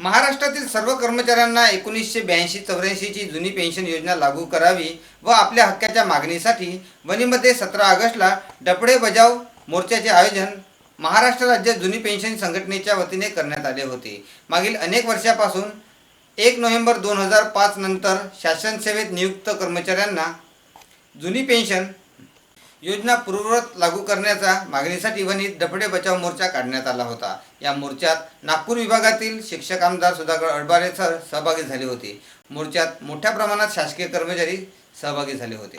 महाराष्ट्रातील सर्व कर्मचाऱ्यांना एकोणीसशे ब्याऐंशी चौऱ्याऐंशीची जुनी पेन्शन योजना लागू करावी व आपल्या हक्काच्या मागणीसाठी वणीमध्ये सतरा ऑगस्टला डपडे बजाव मोर्चाचे आयोजन महाराष्ट्र राज्य जुनी पेन्शन संघटनेच्या वतीने करण्यात आले होते. मागील अनेक वर्षापासून एक नोव्हेंबर दोन हजार पाच नंतर शासन सेवेत नियुक्त कर्मचाऱ्यांना जुनी पेन्शन योजना पूर्ववत लागू करण्याच्या मागणीसाठी वनीत डफडे बचाव मोर्चा काढण्यात आला होता. या मोर्चात नागपूर विभागातील शिक्षक आमदार सुधाकर अडबारे सर सहभागी झाले होते. मोर्चात मोठ्या प्रमाणात शासकीय कर्मचारी सहभागी झाले होते.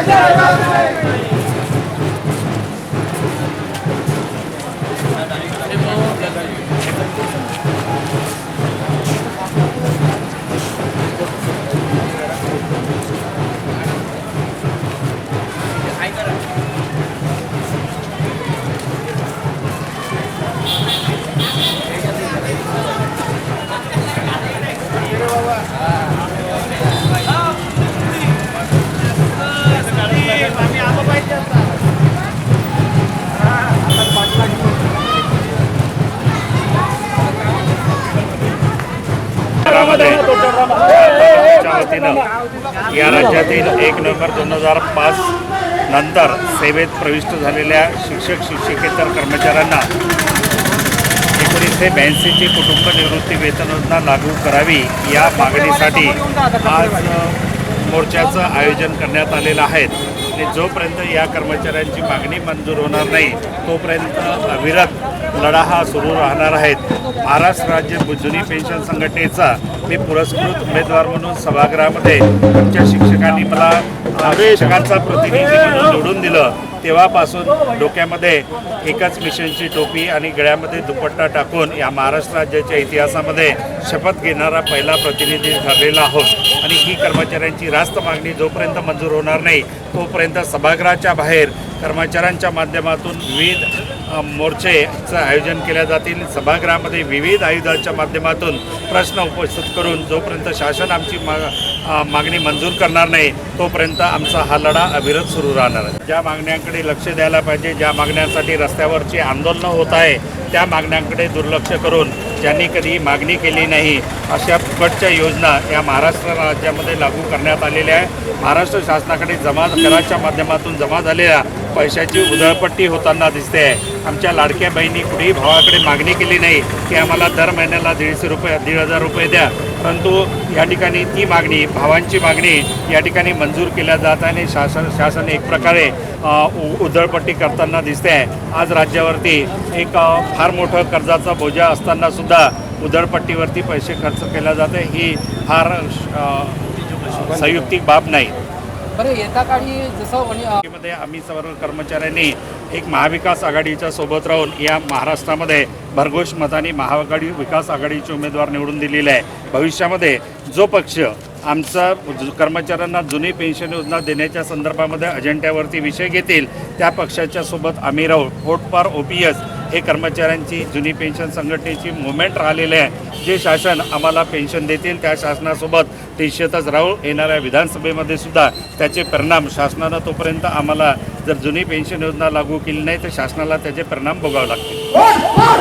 मध्ये आमच्या या राज्यातील एक नोव्हेंबर दोन हजार पाच नंतर सेवेत प्रविष्ट झालेल्या शिक्षक शिक्षकेतर कर्मचाऱ्यांना एकोणीसशे ब्याऐंशीची कुटुंब निवृत्ती वेतन योजना लागू करावी या मागणीसाठी आज मोर्चाचं आयोजन करण्यात आलेलं आहे. आणि जोपर्यंत या कर्मचाऱ्यांची मागणी मंजूर होणार नाही तोपर्यंत अविरत लढा हा सुरू राहणार आहेत महाराष्ट्र राज्य जुनी पेन्शन संघटनेचा मी पुरस्कृत उमेदवार म्हणून सभागृहामध्ये आमच्या शिक्षकांनी मला शिक्षकांचा प्रतिनिधी म्हणून निवडून दिलं. तेव्हापासून डोक्यामध्ये एकच मिशनची टोपी आणि गळ्यामध्ये दुपट्टा टाकून या महाराष्ट्र राज्याच्या इतिहासामध्ये शपथ घेणारा पहिला प्रतिनिधी ठरलेला आहोत. आणि ही कर्मचाऱ्यांची रास्त मागणी जोपर्यंत मंजूर होणार नाही तोपर्यंत सभागृहाच्या बाहेर कर्मचाऱ्यांच्या माध्यमातून विविध मोर्चेचं आयोजन केल्या जातील. सभागृहामध्ये विविध आयुधाच्या माध्यमातून प्रश्न उपस्थित करून जोपर्यंत शासन आमची मा मागणी मंजूर करणार नाही तोपर्यंत आमचा हा लढा अविरत सुरू राहणार आहे. ज्या मागण्यांकडे लक्ष द्यायला पाहिजे ज्या मागण्यांसाठी रस्त्यावरची आंदोलनं होत आहे त्या मागण्यांकडे दुर्लक्ष करून ज्यांनी कधी मागणी केली नाही अशा फुकटच्या योजना या महाराष्ट्र राज्यामध्ये लागू करण्यात आलेल्या आहे महाराष्ट्र शासनाकडे जमा कराच्या माध्यमातून जमा झालेल्या पैशाची उधळपट्टी होताना दिसते आहे. आमच्या लाडक्या बहिणी कुठेही भावाकडे मागणी केली नाही की आम्हाला दर महिन्याला दीडशे रुपये दीड हजार रुपये द्या. परंतु या ठिकाणी ती मागणी भावांची मागणी या ठिकाणी मंजूर केल्या जात आहे आणि शासन शासन एक प्रकारे उ- उधळपट्टी करताना दिसते आहे. आज राज्यावरती एक फार मोठं कर्जाचा बोजा असताना सुद्धा उधळपट्टीवरती पैसे खर्च केला जाते ही फार संयुक्तिक बाब नाही. बरं येत्या काळी जसं मध्ये आम्ही सर्व कर्मचाऱ्यांनी एक महाविकास आघाडीच्या सोबत राहून या महाराष्ट्रामध्ये भरघोष मताने महाआघाडी विकास आघाडीचे उमेदवार निवडून दिलेले आहे. भविष्यामध्ये जो पक्ष आमचा कर्मचाऱ्यांना जुनी पेन्शन योजना देण्याच्या संदर्भामध्ये अजेंड्यावरती विषय घेतील त्या पक्षाच्या सोबत आम्ही राहू. Vote for O P S हे कर्मचाऱ्यांची जुनी पेन्शन संघटनेची मुवमेंट राहिलेली आहे. जे शासन आम्हाला पेन्शन देतील त्या शासनासोबत निश्चितच राहू येणाऱ्या विधानसभेमध्ये सुद्धा त्याचे परिणाम शासनानं तोपर्यंत आम्हाला जर जुनी पेन्शन योजना लागू केली नाही तर शासनाला त्याचे परिणाम भोगावे लागतील.